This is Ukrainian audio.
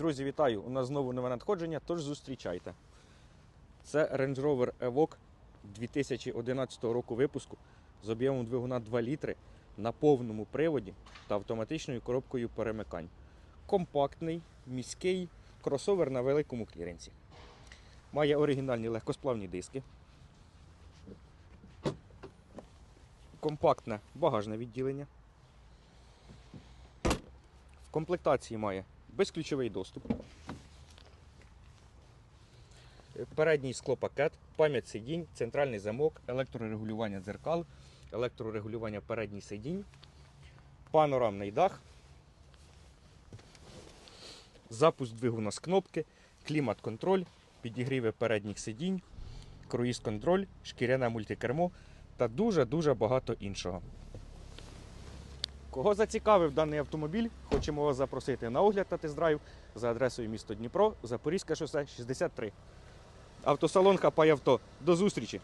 Друзі, вітаю! У нас знову нове надходження, тож зустрічайте. Це Range Rover Evoque 2011 року випуску з об'ємом двигуна 2 літри на повному приводі та автоматичною коробкою перемикань. Компактний, міський кросовер на великому кліренсі. Має оригінальні легкосплавні диски. Компактне багажне відділення. В комплектації має безключовий доступ. Передній склопакет, пам'ять сидінь, центральний замок, електрорегулювання дзеркал, електрорегулювання передніх сидінь, панорамний дах, запуск двигуна з кнопки, клімат-контроль, підігріви передніх сидінь, круїз-контроль, шкіряне мультикермо та дуже-дуже багато іншого. Кого зацікавив даний автомобіль, хочемо вас запросити на огляд та тест-драйв за адресою місто Дніпро, Запорізьке шосе 63. Автосалон Хапай авто. До зустрічі!